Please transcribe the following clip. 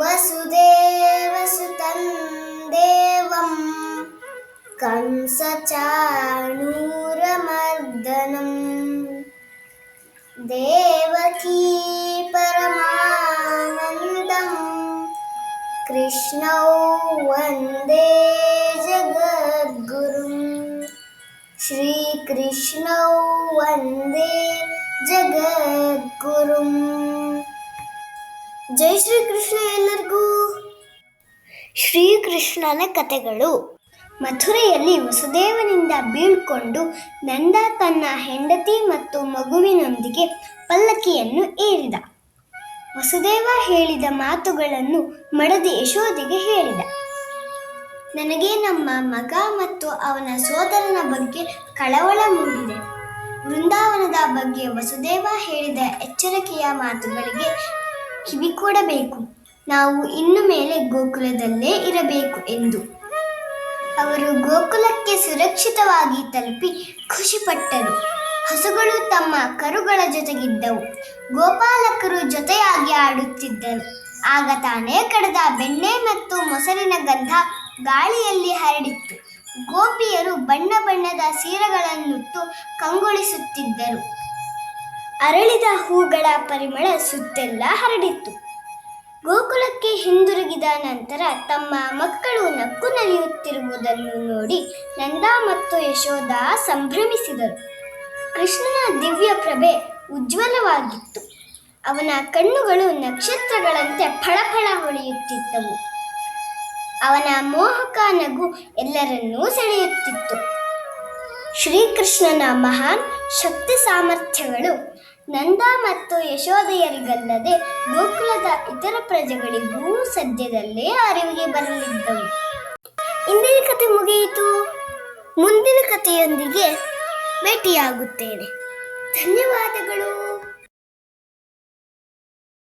वसुदेवसुतं देवं। कंसचाणूरमर्दनं। देवकी परमानन्दं। कृष्णौ वन्दे जगद्गुरुं। श्रीकृष्णौ वन्दे जगद्गुरुम्। ಜೈ ಶ್ರೀ ಕೃಷ್ಣ ಎಲ್ಲರಿಗೂ. ಶ್ರೀಕೃಷ್ಣನ ಕಥೆಗಳು ಮಥುರೆಯಲ್ಲಿ ವಸುದೇವನಿಂದ ಬೀಳ್ಕೊಂಡು ನಂದ ತನ್ನ ಹೆಂಡತಿ ಮತ್ತು ಮಗುವಿನೊಂದಿಗೆ ಪಲ್ಲಕ್ಕಿಯನ್ನು ಏರಿದ. ವಸುದೇವ ಹೇಳಿದ ಮಾತುಗಳನ್ನು ಮಡದಿ ಯಶೋಧಿಗೆ ಹೇಳಿದ. ನನಗೆ ನಮ್ಮ ಮಗ ಮತ್ತು ಅವನ ಸೋದರನ ಬಗ್ಗೆ ಕಳವಳ ಮೂಡಿದೆ. ವೃಂದಾವನದ ಬಗ್ಗೆ ವಸುದೇವ ಹೇಳಿದ ಎಚ್ಚರಿಕೆಯ ಮಾತುಗಳಿಗೆ ಕಿವಿ ಕೊಡಬೇಕು ನಾವು ಇನ್ನು ಮೇಲೆ ಗೋಕುಲದಲ್ಲೇ ಇರಬೇಕು ಎಂದು. ಅವರು ಗೋಕುಲಕ್ಕೆ ಸುರಕ್ಷಿತವಾಗಿ ತಲುಪಿ ಖುಷಿಪಟ್ಟರು. ಹಸುಗಳು ತಮ್ಮ ಕರುಗಳ ಜೊತೆಗಿದ್ದವು. ಗೋಪಾಲಕರು ಜೊತೆಯಾಗಿ ಆಡುತ್ತಿದ್ದರು. ಆಗ ತಾನೇ ಕಡದ ಬೆಣ್ಣೆ ಮತ್ತು ಮೊಸರಿನ ಗಂಧ ಗಾಳಿಯಲ್ಲಿ ಹರಡಿತ್ತು. ಗೋಪಿಯರು ಬಣ್ಣ ಬಣ್ಣದ ಸೀರೆಗಳನ್ನುಟ್ಟು ಕಂಗೊಳಿಸುತ್ತಿದ್ದರು. ಅರಳಿದ ಹೂಗಳ ಪರಿಮಳ ಸುತ್ತೆಲ್ಲ ಹರಡಿತ್ತು. ಗೋಕುಲಕ್ಕೆ ಹಿಂದಿರುಗಿದ ನಂತರ ತಮ್ಮ ಮಕ್ಕಳು ನಕ್ಕು ನಲಿಯುತ್ತಿರುವುದನ್ನು ನೋಡಿ ನಂದ ಮತ್ತು ಯಶೋಧ ಸಂಭ್ರಮಿಸಿದರು. ಕೃಷ್ಣನ ದಿವ್ಯ ಪ್ರಭೆ ಉಜ್ವಲವಾಗಿತ್ತು. ಅವನ ಕಣ್ಣುಗಳು ನಕ್ಷತ್ರಗಳಂತೆ ಫಳಫಳ ಹೊಳೆಯುತ್ತಿದ್ದವು. ಅವನ ಮೋಹಕ ನಗು ಎಲ್ಲರನ್ನೂ ಸೆಳೆಯುತ್ತಿತ್ತು. ಶ್ರೀಕೃಷ್ಣನ ಮಹಾನ್ ಶಕ್ತಿ ಸಾಮರ್ಥ್ಯಗಳು ನಂದ ಮತ್ತು ಯಶೋದೆಯರಿಗಲ್ಲದೆ ಗೋಕುಲದ ಇತರ ಪ್ರಜೆಗಳಿಗೂ ಸದ್ಯದಲ್ಲೇ ಅರಿವಿಗೆ ಬರಲಿದ್ದವು ಇಂದಿನ ಕತೆ ಮುಗಿಯಿತು. ಮುಂದಿನ ಕಥೆಯೊಂದಿಗೆ ಭೇಟಿಯಾಗುತ್ತೇನೆ. ಧನ್ಯವಾದಗಳು.